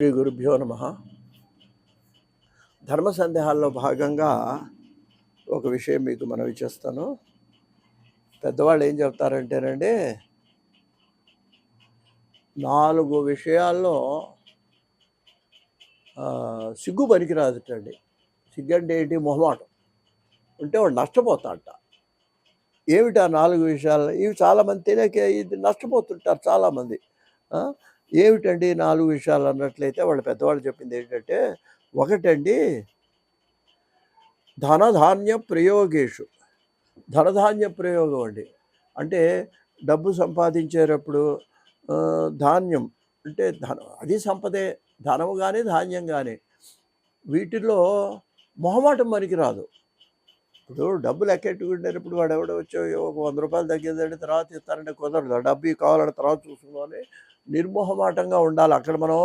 శ్రీ గురుభ్యో నమ. ధర్మ సందేహాల్లో భాగంగా ఒక విషయం మీకు మనవి చేస్తాను. పెద్దవాళ్ళు ఏం చెప్తారంటేనండి నాలుగు విషయాల్లో సిగ్గు పనికిరాదుటండి. సిగ్గు అంటే ఏంటి? మొహమాటం. ఉంటే వాడు నష్టపోతాడట ఏమిటి ఆ నాలుగు విషయాలు? ఇవి చాలామంది తెలియక ఇది నష్టపోతుంటారు చాలామంది. ఏమిటండి నాలుగు విషయాలు అన్నట్లయితే వాళ్ళ పెద్దవాళ్ళు చెప్పింది ఏంటంటే ఒకటండి ధనధాన్య ప్రయోగేషు. ధనధాన్య ప్రయోగం అండి. అంటే డబ్బు సంపాదించేటప్పుడు ధాన్యం అంటే ధనం అది సంపదే ధనము కానీ ధాన్యం కానీ వీటిలో మొహమాటం మనకి రాదు. ఇప్పుడు డబ్బు ఎక్కెట్టుకునేటప్పుడు వాడు ఎవడో వచ్చో ఒక వంద రూపాయలు తగ్గిందంటే తర్వాత ఇస్తారంటే కుదరదు. డబ్బు కావాలంటే తర్వాత చూసుకుందామని నిర్మోహమాటంగా ఉండాలి. అక్కడ మనం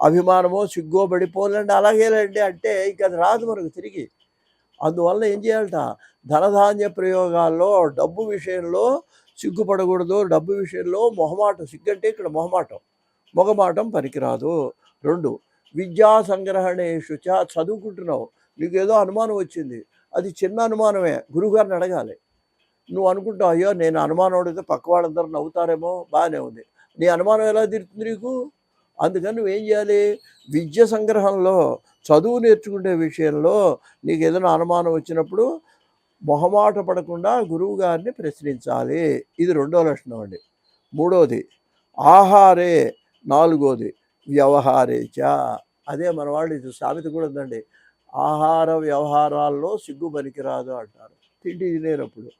అభిమానమో సిగ్గో పడిపోలేండి. అలాగేలేండి అంటే ఇంక అది రాదు మనకు తిరిగి. అందువల్ల ఏం చేయాలట? ధనధాన్య ప్రయోగాల్లో డబ్బు విషయంలో సిగ్గుపడకూడదు. డబ్బు విషయంలో మొహమాటం సిగ్గంటే ఇక్కడ మొహమాటం. మొగమాటం పనికిరాదు. రెండు విద్యా సంగ్రహణేషు చదువుకుంటున్నావు. నీకు ఏదో అనుమానం వచ్చింది. అది చిన్న అనుమానమే. గురువుగారిని అడగాలి. నువ్వు అనుకుంటావు అయ్యో నేను అనుమానం అడిగితే పక్క వాళ్ళందరూ నవ్వుతారేమో. బాగానే ఉంది. నీ అనుమానం ఎలా తీరుతుంది నీకు? అందుకని నువ్వేం చేయాలి? విద్య సంగ్రహంలో చదువు నేర్చుకునే విషయంలో నీకు ఏదైనా అనుమానం వచ్చినప్పుడు మొహమాట పడకుండా గురువు గారిని ప్రశ్నించాలి. ఇది రెండో లక్షణం అండి. మూడోది ఆహారే నాలుగోది వ్యవహారే చ. అదే మన వాళ్ళు ఇది సామెత కూడా ఉందండి. ఆహార వ్యవహారాల్లో సిగ్గు పనికిరాదు అంటారు. తిండి తినేటప్పుడు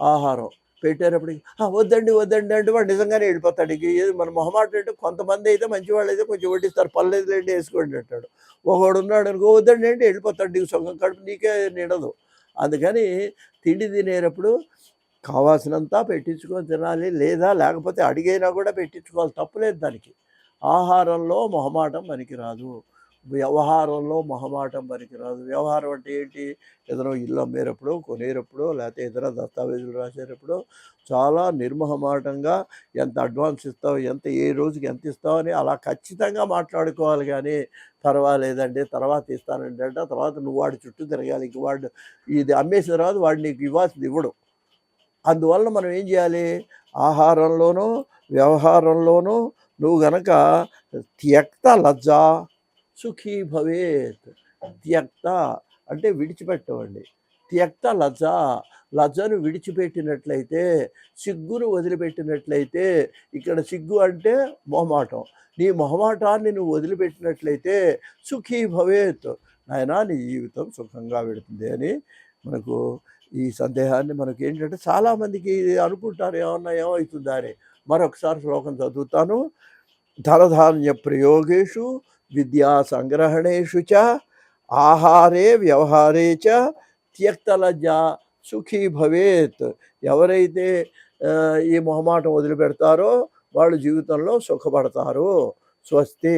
ఆహారం. పెట్టేటప్పుడు వద్దండి వద్దండి అంటే వాడు నిజంగానే వెళ్ళిపోతాడు. ఇక ఏది మన మొహమాట అంటే కొంతమంది అయితే మంచి వాళ్ళు అయితే కొంచెం వడ్డిస్తారు. పర్లేదు లేండి వేసుకోండి అంటాడు. ఒకడు ఉన్నాడు అనుకో వద్దండి అంటే వెళ్ళిపోతాడు. నీకు సొంగం కడుపు నీకే నిడదు. అందుకని తిండి తినేటప్పుడు కావాల్సినంత పెట్టించుకొని తినాలి. లేదా లేకపోతే అడిగైనా కూడా పెట్టించుకోవాలి. తప్పులేదు దానికి. ఆహారంలో మొహమాటం మనకి రాదు. వ్యవహారంలో మొహమాటం పనికిరాదు. వ్యవహారం అంటే ఏంటి? ఏదైనా ఇల్లు అమ్మేటప్పుడు కొనేటప్పుడు లేకపోతే ఏదైనా దస్తావేజులు రాసేటప్పుడు చాలా నిర్మహమాటంగా ఎంత అడ్వాన్స్ ఇస్తావు ఎంత ఏ రోజుకి ఎంత ఇస్తావు అని అలా ఖచ్చితంగా మాట్లాడుకోవాలి కానీ పర్వాలేదండి. తర్వాత ఇస్తానండి అంటే తర్వాత నువ్వు వాడి చుట్టూ తిరగాలి. ఇంక వాడు ఇది అమ్మేసిన తర్వాత వాడు నీకు ఇవ్వాల్సింది ఇవ్వడు. అందువల్ల మనం ఏం చేయాలి? ఆహారంలోనూ వ్యవహారంలోనూ నువ్వు గనక త్యక్త లజ్జా సుఖీ భవేత్ త్యక్త అంటే విడిచిపెట్టవండి త్యక్త లజ లజ్జను విడిచిపెట్టినట్లయితే సిగ్గును వదిలిపెట్టినట్లయితే ఇక్కడ సిగ్గు అంటే మొహమాటం. నీ మొహమాటాన్ని నువ్వు వదిలిపెట్టినట్లయితే సుఖీ భవేత్. నాయనా నీ జీవితం సుఖంగా పెడుతుంది అని మనకు ఈ సందేహాన్ని మనకు ఏంటంటే చాలామందికి అనుకుంటారు ఏమన్నా ఏమవుతుందా అని. మరొకసారి శ్లోకం చదువుతాను. ధనధాన్య ప్రయోగేషు విద్యా సంగ్రహణేషు చ ఆహారే వ్యవహారే చ త్యక్తలజ్జ సుఖీ భవేత్. ఎవరైతే ఈ మొహమాటం వదిలిపెడతారో వాళ్ళు జీవితంలో సుఖపడతారు. స్వస్తి.